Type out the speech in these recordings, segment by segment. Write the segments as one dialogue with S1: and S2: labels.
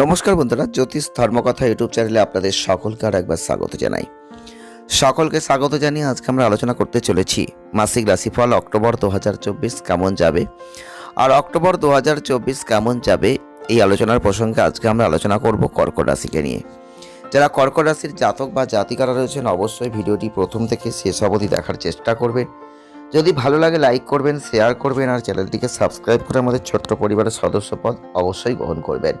S1: নমস্কার বন্ধুরা, জ্যোতিষ ধর্মকথা ইউটিউব চ্যানেলে আপনাদের সকলকে আর একবার স্বাগত জানাই। সকলকে স্বাগত জানিয়ে আজকে আমরা আলোচনা করতে চলেছি মাসিক রাশিফল, অক্টোবর দু হাজার চব্বিশ কেমন যাবে? আর অক্টোবর দু হাজার চব্বিশ কেমন যাবে? এই আলোচনার প্রসঙ্গে আজকে আমরা আলোচনা করব কর্কট রাশিকে নিয়ে। যারা কর্কট রাশির জাতক বা জাতিকারা রয়েছেন, অবশ্যই ভিডিওটি প্রথম থেকে শেষ অবধি দেখার চেষ্টা করবেন। যদি ভালো লাগে, লাইক করবেন, শেয়ার করবেন, আর চ্যানেলটিকে সাবস্ক্রাইব করে আমাদের ছোট্ট পরিবারের সদস্যপদ অবশ্যই গ্রহণ করবেন।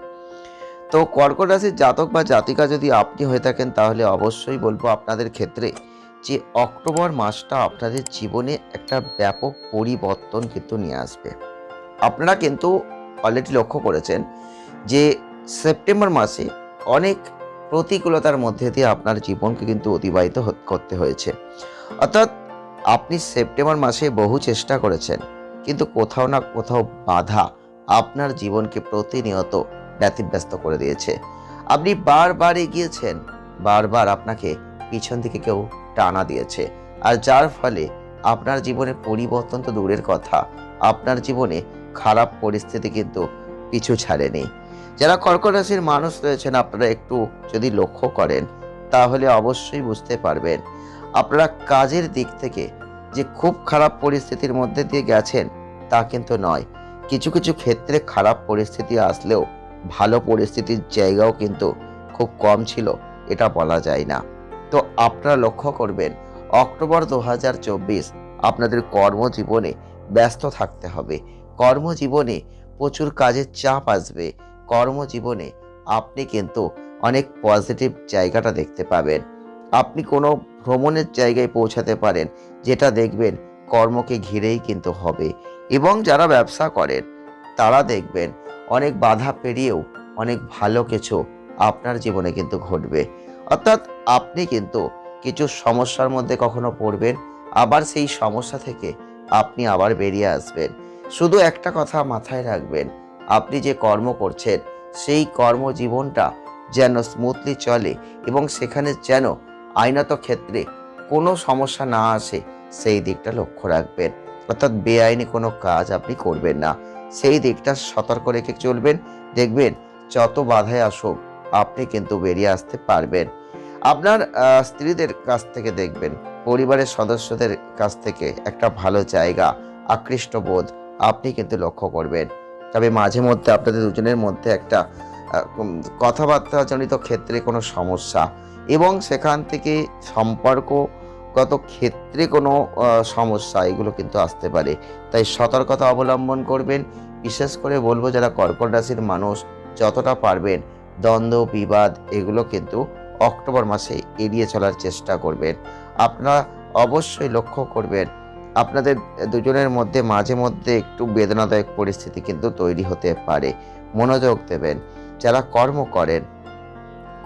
S1: তো কর্কট রাশির জাতক বা জাতিকা যদি আপনি হয়ে থাকেন, তাহলে অবশ্যই বলব আপনাদের ক্ষেত্রে যে অক্টোবর মাসটা আপনাদের জীবনে একটা ব্যাপক পরিবর্তন কিন্তু নিয়ে আসবে। আপনারা কিন্তু অলরেডি লক্ষ্য করেছেন যে সেপ্টেম্বর মাসে অনেক প্রতিকূলতার মধ্যে দিয়ে আপনার জীবনকে কিন্তু অতিবাহিত করতে হয়েছে। অর্থাৎ আপনি সেপ্টেম্বর মাসে বহু চেষ্টা করেছেন, কিন্তু কোথাও না কোথাও বাধা আপনার জীবনকে প্রতিনিয়ত ব্যতিব্যস্ত করে দিয়েছে। আপনি বারবার এগিয়েছেন, বারবার আপনাকে পিছন থেকে কেউ টানা দিয়েছে। আর যার ফলে আপনার জীবনে পরিবর্তন তো দূরের কথা, আপনার জীবনে খারাপ পরিস্থিতি কিন্তু পিছু ছাড়েনি। যারা কর্কট রাশির মানুষ রয়েছেন, আপনারা একটু যদি লক্ষ্য করেন, তাহলে অবশ্যই বুঝতে পারবেন, আপনারা কাজের দিক থেকে যে খুব খারাপ পরিস্থিতির মধ্যে দিয়ে গেছেন, তা কিন্তু নয়। কিছু কিছু ক্ষেত্রে খারাপ পরিস্থিতি আসলেও ভালো পরিস্থিতির জায়গাও কিন্তু খুব কম ছিল, এটা বলা যায় না। তো আপনারা লক্ষ্য করবেন, অক্টোবর দু হাজার চব্বিশ আপনাদের কর্মজীবনে ব্যস্ত থাকতে হবে। কর্মজীবনে প্রচুর কাজের চাপ আসবে। কর্মজীবনে আপনি কিন্তু অনেক পজিটিভ জায়গাটা দেখতে পাবেন। আপনি কোনো ভ্রমণের জায়গায় পৌঁছাতে পারেন, যেটা দেখবেন কর্মকে ঘিরেই কিন্তু হবে। এবং যারা ব্যবসা করেন, তারা দেখবেন অনেক বাধা পেরিয়েও অনেক ভালো কিছু আপনার জীবনে কিন্তু ঘটবে। অর্থাৎ আপনি কিন্তু কিছু সমস্যার মধ্যে কখনো পড়বেন, আবার সেই সমস্যা থেকে আপনি আবার বেরিয়ে আসবেন। শুধু একটা কথা মাথায় রাখবেন, আপনি যে কর্ম করছেন, সেই কর্মজীবনটা যেন স্মুথলি চলে এবং সেখানে যেন আইনত ক্ষেত্রে কোনো সমস্যা না আসে, সেই দিকটা লক্ষ্য রাখবেন। অর্থাৎ বেআইনি কোনো কাজ আপনি করবেন না। সেই দিকটা সতর্ক রেখে চলবেন। দেখবেন যত বাধায় আসুক, আপনি কিন্তু বেরিয়ে আসতে পারবেন। আপনার স্ত্রীদের কাছ থেকে দেখবেন, পরিবারের সদস্যদের কাছ থেকে একটা ভালো জায়গা, আকৃষ্ট বোধ আপনি কিন্তু লক্ষ্য করবেন। তবে মাঝে মধ্যে আপনাদের দুজনের মধ্যে একটা কথাবার্তা জনিত ক্ষেত্রে কোনো সমস্যা এবং সেখান থেকে সম্পর্কগত ক্ষেত্রে কোনো সমস্যা, এগুলো কিন্তু আসতে পারে। তাই সতর্কতা অবলম্বন করবেন। বিশেষ করে বলব, যারা কর্কট রাশির মানুষ, যতটা পারবেন দ্বন্দ্ব, বিবাদ, এগুলো কিন্তু অক্টোবর মাসে এড়িয়ে চলার চেষ্টা করবেন। আপনারা অবশ্যই লক্ষ্য করবেন, আপনাদের দুজনের মধ্যে, মাঝে মধ্যে একটু বেদনাদায়ক পরিস্থিতি কিন্তু তৈরি হতে পারে। মনোযোগ দেবেন। যারা কর্ম করেন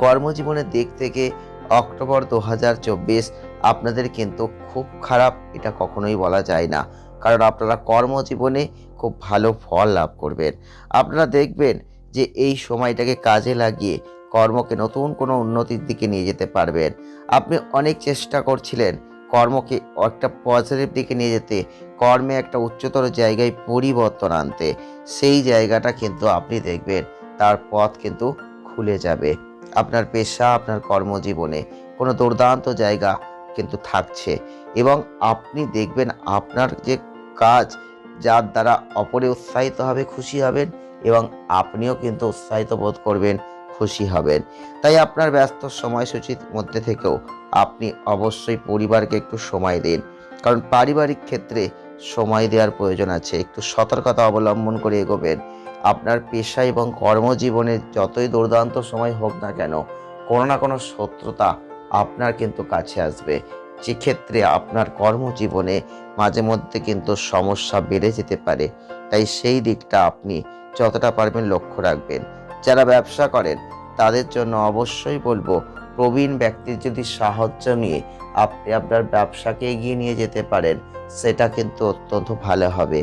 S1: কর্মজীবনের দিক থেকে অক্টোবর দু হাজার চব্বিশ। আপনাদের কিন্তু খুব খারাপ এটা কখনোই বলা যায় না। কারণ আপনারা কর্মজীবনে খুব ভালো ফল লাভ করবেন। আপনারা দেখবেন যে এই সময়টাকে কাজে লাগিয়ে কর্মকে নতুন কোনো উন্নতির দিকে নিয়ে যেতে পারবেন। আপনি অনেক চেষ্টা করছিলেন কর্মকে একটা পজিটিভ দিকে নিয়ে যেতে, কর্মে একটা উচ্চতর জায়গায় পরিবর্তন আনতে। সেই জায়গাটা কিন্তু আপনি দেখবেন, তার পথ কিন্তু খুলে যাবে। আপনার পেশা, আপনার কর্মজীবনে। কোনো দুর্দান্ত জায়গা কিন্তু থাকছে। এবং আপনি দেখবেন আপনার যে কাজ, যার দ্বারা অপরে উৎসাহিত হবে, খুশি হবেন এবং আপনিও কিন্তু উৎসাহিত বোধ করবেন, খুশি হবেন। তাই আপনার ব্যস্ত সময়সূচির মধ্যে থেকেও আপনি অবশ্যই পরিবারকে একটু সময় দিন। কারণ পারিবারিক ক্ষেত্রে সময় দেওয়ার প্রয়োজন আছে। একটু সতর্কতা অবলম্বন করে এগোবেন। আপনার পেশা এবং কর্মজীবনে যতই দুর্দান্ত সময় হোক না কেন, কোনো না কোনো শত্রুতা আপনার কিন্তু কাছে আসবে। যেক্ষেত্রে আপনার কর্মজীবনে মাঝে মধ্যে কিন্তু সমস্যা বেড়ে যেতে পারে। তাই সেই দিকটা আপনি যতটা পারবেন লক্ষ্য রাখবেন। যারা ব্যবসা করেন, তাদের জন্য অবশ্যই বলব, প্রবীণ ব্যক্তির যদি সাহায্য নিয়ে আপনি আপনার ব্যবসাকে এগিয়ে নিয়ে যেতে পারেন, সেটা কিন্তু অত্যন্ত ভালো হবে।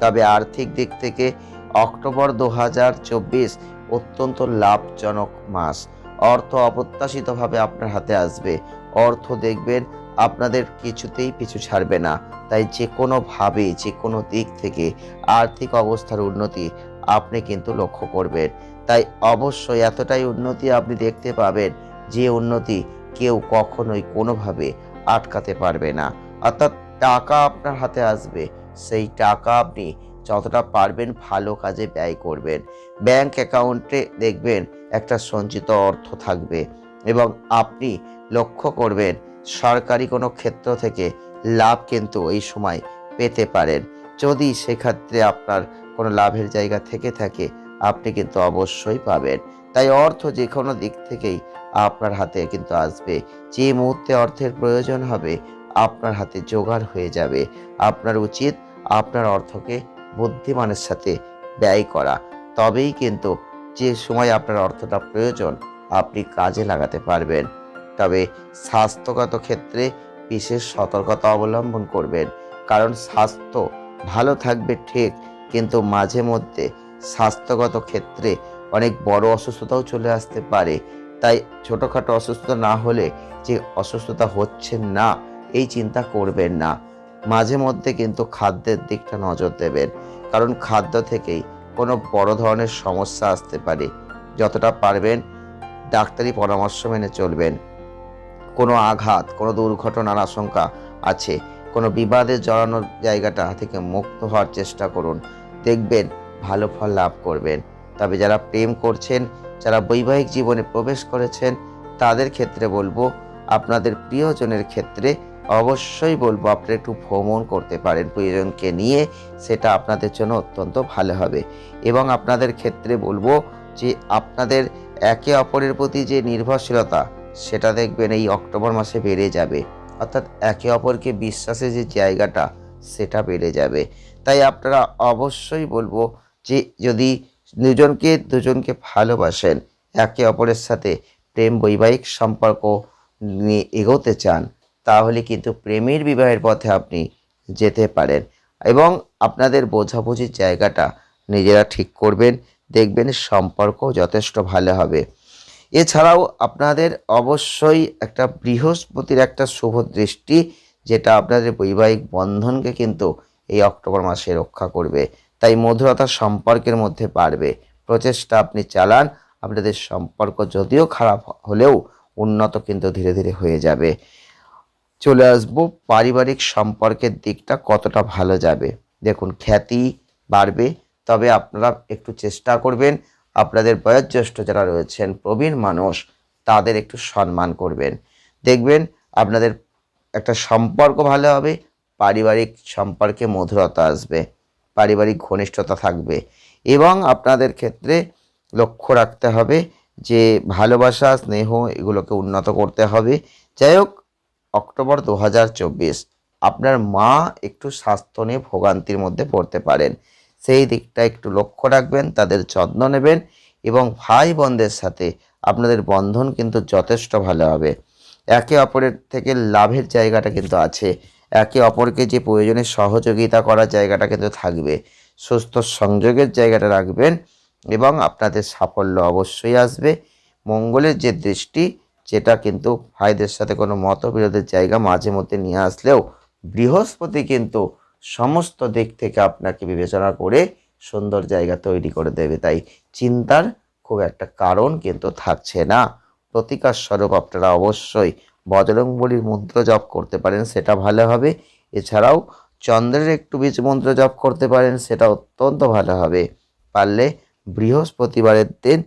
S1: তবে আর্থিক দিক থেকে অক্টোবর দু হাজার চব্বিশ, অত্যন্ত লাভজনক মাস। অর্থ অপ্রত্যাশিতভাবে আপনার হাতে আসবে। অর্থ দেখবেন আপনাদের কিছুতেই পিছু ছাড়বে না। তাই যে কোনোভাবে যে কোনো দিক থেকে আর্থিক অবস্থার উন্নতি আপনি কিন্তু লক্ষ্য করবেন। তাই অবশ্যই এতটাই উন্নতি আপনি দেখতে পাবেন যে উন্নতি কেউ কখনোই কোনোভাবে আটকাতে পারবে না। অর্থাৎ টাকা আপনার হাতে আসবে। সেই টাকা আপনি যতটা পারবেন ভালো কাজে ব্যয় করবেন। ব্যাংক অ্যাকাউন্টে দেখবেন একটা সঞ্চিত অর্থ থাকবে এবং আপনি লক্ষ্য করবেন সরকারি কোনো ক্ষেত্র থেকে লাভ কিন্তু এই সময় পেতে পারেন। যদি সেক্ষেত্রে আপনার কোনো লাভের জায়গা থেকে থাকে, আপনি কিন্তু অবশ্যই পাবেন। তাই অর্থ যে কোনো দিক থেকেই আপনার হাতে কিন্তু আসবে। যে মুহূর্তে অর্থের প্রয়োজন হবে, আপনার হাতে জোগাড় হয়ে যাবে। আপনার উচিত আপনার অর্থকে বুদ্ধিমানের সাথে ব্যয় করা। তবেই কিন্তু যে সময় আপনার অর্থটা প্রয়োজন, আপনি কাজে লাগাতে পারবেন। তবে স্বাস্থ্যগত ক্ষেত্রে বিশেষ সতর্কতা অবলম্বন করবেন। কারণ স্বাস্থ্য ভালো থাকবে ঠিক, কিন্তু মাঝে মধ্যে স্বাস্থ্যগত ক্ষেত্রে অনেক বড় অসুস্থতাও চলে আসতে পারে। তাই ছোটোখাটো অসুস্থতা না হলে যে অসুস্থতা হচ্ছে না, এই চিন্তা করবেন না। মাঝে মধ্যে কিন্তু খাদ্যের দিকটা নজর দেবেন। কারণ খাদ্য থেকেই কোনো বড় ধরনের সমস্যা আসতে পারে। যতটা পারবেন ডাক্তারি পরামর্শ মেনে চলবেন। কোনো আঘাত, কোনো দুর্ঘটনার আশঙ্কা আছে, কোনো বিবাদে জড়ানোর জায়গাটা থেকে মুক্ত হওয়ার চেষ্টা করুন। দেখবেন ভালো ফল লাভ করবেন। তবে যারা প্রেম করছেন, যারা বৈবাহিক জীবনে প্রবেশ করেছেন, তাদের ক্ষেত্রে বলব, আপনাদের প্রিয়জনের ক্ষেত্রে অবশ্যই বলব, আপনারা একটু ভ্রমণ করতে পারেন প্রিয়জনকে নিয়ে, সেটা আপনাদের জন্য অত্যন্ত ভালো হবে। এবং আপনাদের ক্ষেত্রে বলব যে, আপনাদের একে অপরের প্রতি যে নির্ভরশীলতা, সেটা দেখবেন এই অক্টোবর মাসে বেড়ে যাবে। অর্থাৎ একে অপরকে বিশ্বাসের যে জায়গাটা, সেটা বেড়ে যাবে। তাই আপনারা অবশ্যই বলব যে, যদি দুজনকে দুজনকে ভালোবাসেন, একে অপরের সাথে প্রেম, বৈবাহিক সম্পর্ক নিয়ে এগোতে চান তাহলে কিন্তু প্রেমের বিবাহের পথে আপনি যেতে পারেন। এবং আপনাদের বোঝাবুঝির জায়গাটা নিজেরা ঠিক করবেন, দেখবেন সম্পর্ক যথেষ্ট ভালো হবে। এছাড়াও আপনাদের অবশ্যই একটা বৃহস্পতির একটা শুভ দৃষ্টি, যেটা আপনাদের বৈবাহিক বন্ধনকে কিন্তু এই অক্টোবর মাসে রক্ষা করবে। তাই মধুরতা সম্পর্কের মধ্যে বাড়বে। প্রচেষ্টা আপনি চালান, আপনাদের সম্পর্ক যদিও খারাপ হলেও উন্নত কিন্তু ধীরে ধীরে হয়ে যাবে। চলে আসব। পারিবারিক সম্পর্কের দিকটা কতটা ভালো যাবে? দেখুন, খ্যাতি বাড়বে, তবে আপনারা একটু চেষ্টা করবেন। আপনাদের বয়োজ্যেষ্ঠ যারা রয়েছেন, প্রবীণ মানুষ, তাদের একটু সম্মান করবেন। দেখবেন, আপনাদের একটা সম্পর্ক ভালো হবে, পারিবারিক সম্পর্কে মধুরতা আসবে, পারিবারিক ঘনিষ্ঠতা থাকবে এবং আপনাদের ক্ষেত্রে লক্ষ্য রাখতে হবে যে ভালোবাসা, স্নেহ এগুলোকে উন্নত করতে হবে। যাই হোক অক্টোবর দু হাজার চব্বিশ। আপনার মা একটু স্বাস্থ্য নিয়ে ভোগান্তির মধ্যে পড়তে পারেন। সেই দিকটা একটু লক্ষ্য রাখবেন, তাদের যত্ন নেবেন এবং ভাই বোনদের সাথে আপনাদের বন্ধন কিন্তু যথেষ্ট ভালো হবে। একে অপরের থেকে লাভের জায়গাটা কিন্তু আছে। একে অপরকে যে প্রয়োজনে সহযোগিতা করার জায়গাটা কিন্তু থাকবে। সুস্থ সংযোগের জায়গাটা রাখবেন এবং আপনাদের সাফল্য অবশ্যই আসবে। মঙ্গলের যে দৃষ্টি যেটা কিন্তু ভাইদের সাথে কোনো মতবিরোধের জায়গা মাঝে মধ্যে নিয়ে আসলেও বৃহস্পতি কিন্তু সমস্ত দিক থেকে আপনাকে বিবেচনা করে সুন্দর জায়গা তৈরি করে দেবে। তাই চিন্তার খুব একটা কারণ কিন্তু থাকছে না। প্রতিকার স্বরূপ আপনারা অবশ্যই বজরংবলীর মন্ত্র জপ করতে পারেন, সেটা ভালো হবে। এছাড়াও চন্দ্রের একটু বীজ মন্ত্র জপ করতে পারেন, সেটা অত্যন্ত ভালো হবে। পারলে বৃহস্পতিবারের দিন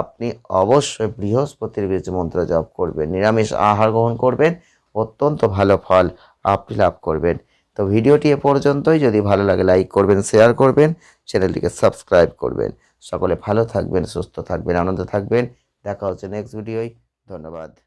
S1: আপনি অবশ্যই বৃহস্পতির বীজ মন্ত্র জপ করবেন, নিরামিষ আহার গ্রহণ করবেন, অত্যন্ত ভালো ফল আপনি লাভ করবেন। তো ভিডিওটি এ পর্যন্তই। যদি ভালো লাগে, লাইক করবেন, শেয়ার করবেন, চ্যানেলটিকে সাবস্ক্রাইব করবেন। সকলে ভালো থাকবেন, সুস্থ থাকবেন, আনন্দ থাকবেন। দেখা হচ্ছে নেক্সট ভিডিওয়। ধন্যবাদ।